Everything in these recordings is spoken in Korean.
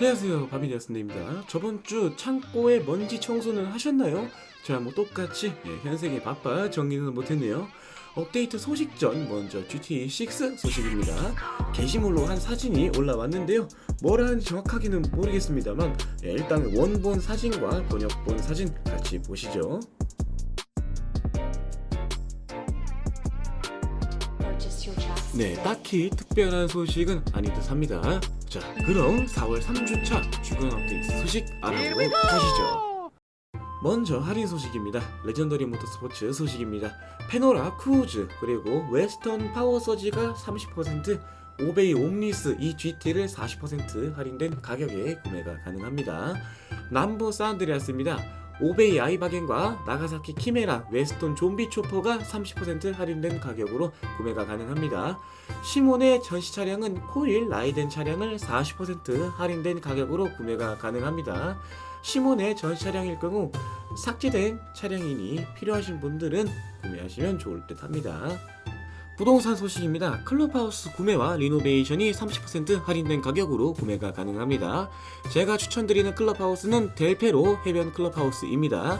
안녕하세요. 바비디아스입니다. 저번 주 창고에 먼지 청소는 하셨나요? 저야 뭐 똑같이 예, 현생에 바빠 정리는 못했네요. 업데이트 소식 전 먼저 GTA6 소식입니다. 게시물로 한 사진이 올라왔는데요. 뭐라 하는지 정확하게는 모르겠습니다만 예, 일단 원본 사진과 번역본 사진 같이 보시죠 네. 딱히 특별한 소식은 아닌 듯 합니다. 자, 그럼 4월 3주차 주간 업데이트 소식 알아보고 가시죠. 먼저 할인 소식입니다. 레전더리 모터스포츠 소식입니다. 페노라 크루즈 그리고 웨스턴 파워서지가 30% 오베이 옴니스 이 GT를 40% 할인된 가격에 구매가 가능합니다. 남부 사안드레아스입니다. 오베이 아이바겐과 나가사키 키메라 웨스턴 좀비 초퍼가 30% 할인된 가격으로 구매가 가능합니다. 시몬의 전시 차량은 코일 라이덴 차량을 40% 할인된 가격으로 구매가 가능합니다. 시몬의 전시 차량일 경우 삭제된 차량이니 필요하신 분들은 구매하시면 좋을 듯 합니다. 부동산 소식입니다. 클럽하우스 구매와 리노베이션이 30% 할인된 가격으로 구매가 가능합니다. 제가 추천드리는 클럽하우스는 델페로 해변 클럽하우스입니다.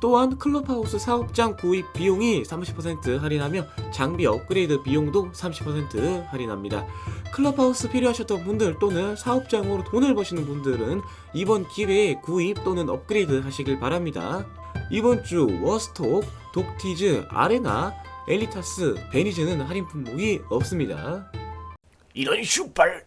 또한 클럽하우스 사업장 구입 비용이 30% 할인하며 장비 업그레이드 비용도 30% 할인합니다. 클럽하우스 필요하셨던 분들 또는 사업장으로 돈을 버시는 분들은 이번 기회에 구입 또는 업그레이드 하시길 바랍니다. 이번 주 워스톡, 독티즈, 아레나, 엘리타스, 베니즈는 할인 품목이 없습니다. 이런 슈발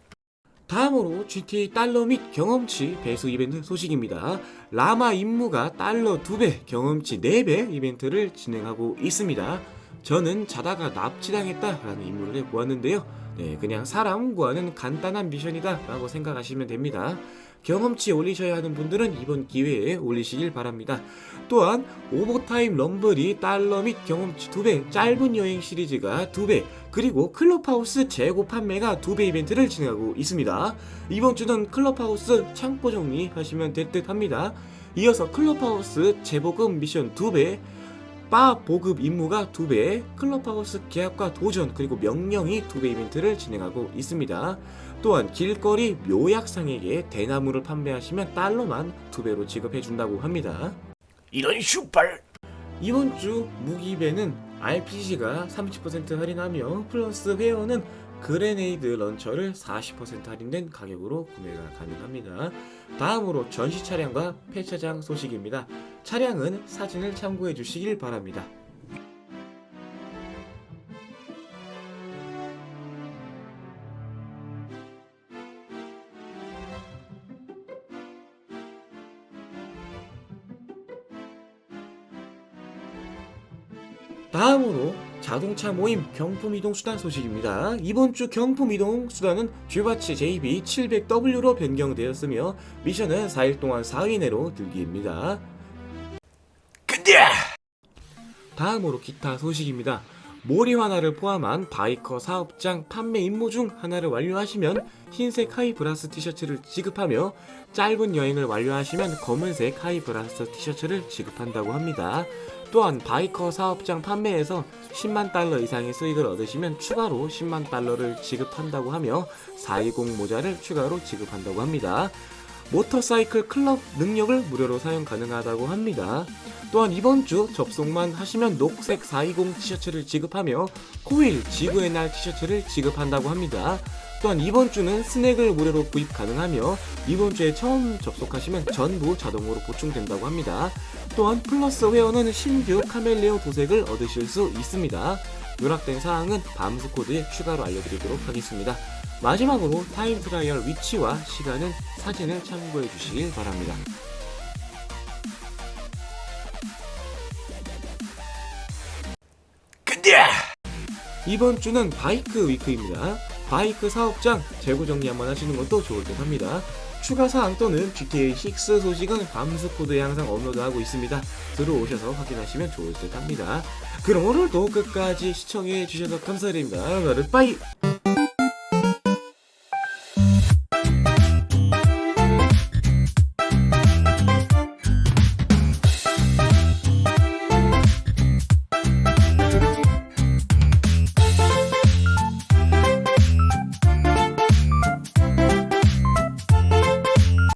다음으로 GTA 달러 및 경험치 배수 이벤트 소식입니다. 라마 임무가 달러 2배, 경험치 4배 이벤트를 진행하고 있습니다. 저는 자다가 납치당했다라는 임무를 해보았는데요. 네, 그냥 사람 구하는 간단한 미션이다라고 생각하시면 됩니다. 경험치 올리셔야 하는 분들은 이번 기회에 올리시길 바랍니다. 또한 오버타임 럼블이 달러 및 경험치 2배, 짧은 여행 시리즈가 2배, 그리고 클럽하우스 재고 판매가 2배 이벤트를 진행하고 있습니다. 이번 주는 클럽하우스 창고 정리하시면 될 듯 합니다. 이어서 클럽하우스 재보급 미션 2배, 바 보급 임무가 2배, 클럽하우스 계약과 도전 그리고 명령이 2배 이벤트를 진행하고 있습니다. 또한 길거리 묘약상에게 대나무를 판매하시면 달러만 2배로 지급해준다고 합니다. 이런 슈발 이번 주 무기배는 RPG가 30% 할인하며 플러스 회원은 그레네이드 런처를 40% 할인된 가격으로 구매가 가능합니다. 다음으로 전시 차량과 폐차장 소식입니다. 차량은 사진을 참고해 주시길 바랍니다. 다음으로 자동차 모임 경품 이동 수단 소식입니다. 이번 주 경품 이동 수단은 쥐바치 JB 700W로 변경되었으며 미션은 4일 동안 4위 내로 들기입니다. 근데 다음으로 기타 소식입니다. 모리 하나를 포함한 바이커 사업장 판매 임무 중 하나를 완료하시면 흰색 하이브라스 티셔츠를 지급하며 짧은 여행을 완료하시면 검은색 하이브라스 티셔츠를 지급한다고 합니다. 또한 바이커 사업장 판매에서 10만 달러 이상의 수익을 얻으시면 추가로 10만 달러를 지급한다고 하며 420 모자를 추가로 지급한다고 합니다. 모터사이클 클럽 능력을 무료로 사용 가능하다고 합니다. 또한 이번 주 접속만 하시면 녹색 420 티셔츠를 지급하며 코일 지구의 날 티셔츠를 지급한다고 합니다. 또한 이번 주는 스낵을 무료로 구입 가능하며 이번 주에 처음 접속하시면 전부 자동으로 보충된다고 합니다. 또한 플러스 회원은 신규 카멜레오 도색을 얻으실 수 있습니다. 누락된 사항은 밤수 코드에 추가로 알려드리도록 하겠습니다. 마지막으로 타임 트라이얼 위치와 시간은 사진을 참고해 주시길 바랍니다. 근데 이번 주는 바이크 위크입니다. 바이크 사업장 재고 정리 한번 하시는 것도 좋을 듯 합니다. 추가 사항 또는 GTA6 소식은 밤수 코드에 항상 업로드하고 있습니다. 들어오셔서 확인하시면 좋을 듯 합니다. 그럼 오늘도 끝까지 시청해 주셔서 감사드립니다. 여러분, 빠이!